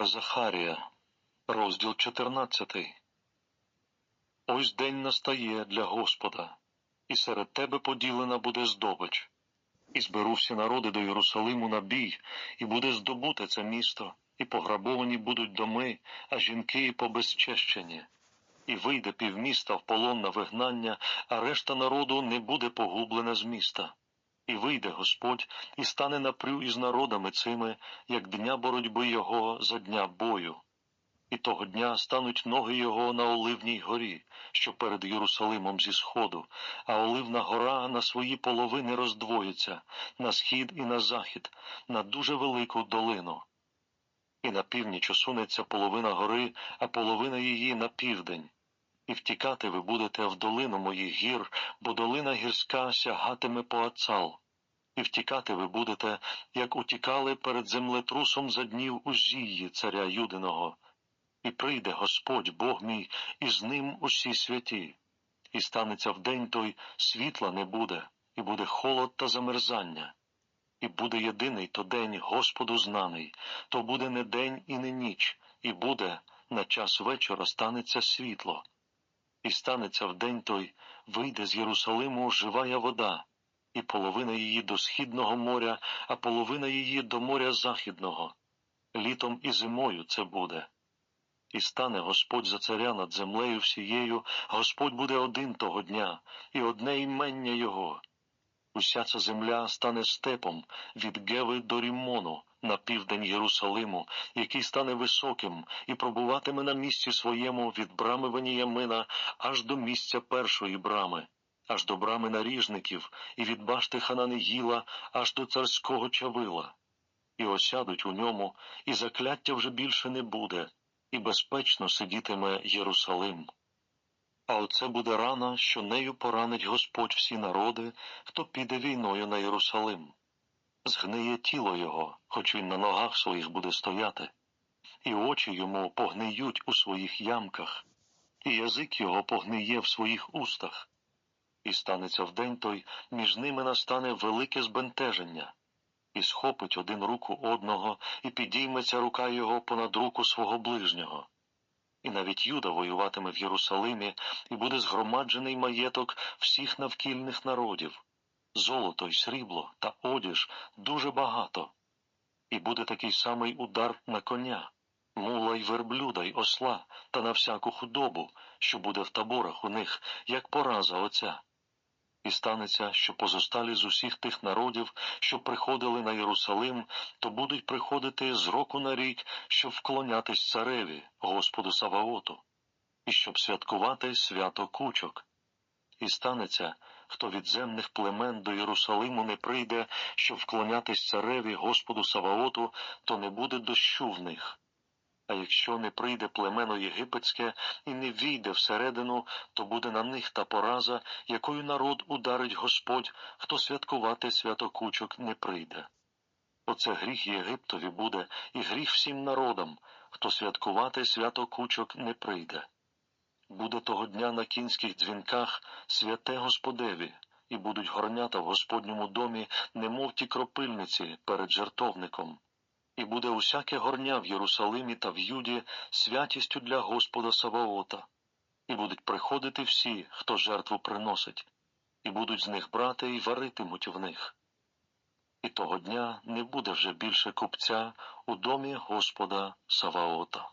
Захарія, розділ 14. Ось день настає для Господа, і серед тебе поділена буде здобич. І зберу всі народи до Єрусалиму на бій, і буде здобуте це місто, і пограбовані будуть доми, а жінки і побезчещені. І вийде півміста в полон на вигнання, а решта народу не буде погублена з міста. І вийде Господь і стане напрю із народами цими, як дня боротьби його за дня бою. І того дня стануть ноги його на Оливній горі, що перед Єрусалимом зі сходу, а Оливна гора на свої половини роздвоїться на схід і на захід, на дуже велику долину. І на північ осунеться половина гори, а половина її на південь. І втікати ви будете в долину моїх гір, бо долина гірська сягатиме по Ацал. І втікати ви будете, як утікали перед землетрусом за днів Узії, царя Юдиного. І прийде Господь Бог мій, і з ним усі святі. І станеться в день той світла не буде, і буде холод та замерзання. І буде єдиний то день Господу знаний, то буде не день і не ніч, і буде на час вечора станеться світло. І станеться в день той, вийде з Єрусалиму живая вода, і половина її до східного моря, а половина її до моря західного. Літом і зимою це буде. І стане Господь за царя над землею всією, Господь буде один того дня, і одне імення Його. Уся ця земля стане степом від Геви до Рімону на південь Єрусалиму, який стане високим і пробуватиме на місці своєму від брами Веніямина аж до місця першої брами, аж до брами наріжників, і від башти Хананеїла аж до царського чавила. І осядуть у ньому, і закляття вже більше не буде, і безпечно сидітиме Єрусалим. А оце буде рана, що нею поранить Господь всі народи, хто піде війною на Єрусалим. Згниє тіло його, хоч він на ногах своїх буде стояти, і очі йому погниють у своїх ямках, і язик його погниє в своїх устах. І станеться в день той, між ними настане велике збентеження, і схопить один руку одного, і підійметься рука його понад руку свого ближнього. І навіть Юда воюватиме в Єрусалимі, і буде згромаджений маєток всіх навкільних народів, золото й срібло та одіж дуже багато, і буде такий самий удар на коня, мула й верблюда й осла та на всяку худобу, що буде в таборах у них, як пораза оця. І станеться, що позосталі з усіх тих народів, що приходили на Єрусалим, то будуть приходити з року на рік, щоб вклонятись цареві, Господу Саваоту, і щоб святкувати свято кучок. І станеться, хто від земних племен до Єрусалиму не прийде, щоб вклонятись цареві, Господу Саваоту, то не буде дощу в них. А якщо не прийде племено єгипетське і не війде всередину, то буде на них та пораза, якою народ ударить Господь, хто святкувати святокучок не прийде. Оце гріх Єгиптові буде і гріх всім народам, хто святкувати святокучок не прийде. Буде того дня на кінських дзвінках святе Господеві, і будуть горнята в Господньому домі, немов ті кропильниці перед жертовником. І буде усяке горня в Єрусалимі та в Юді святістю для Господа Саваота, і будуть приходити всі, хто жертву приносить, і будуть з них брати і варитимуть в них. І того дня не буде вже більше купця у домі Господа Саваота.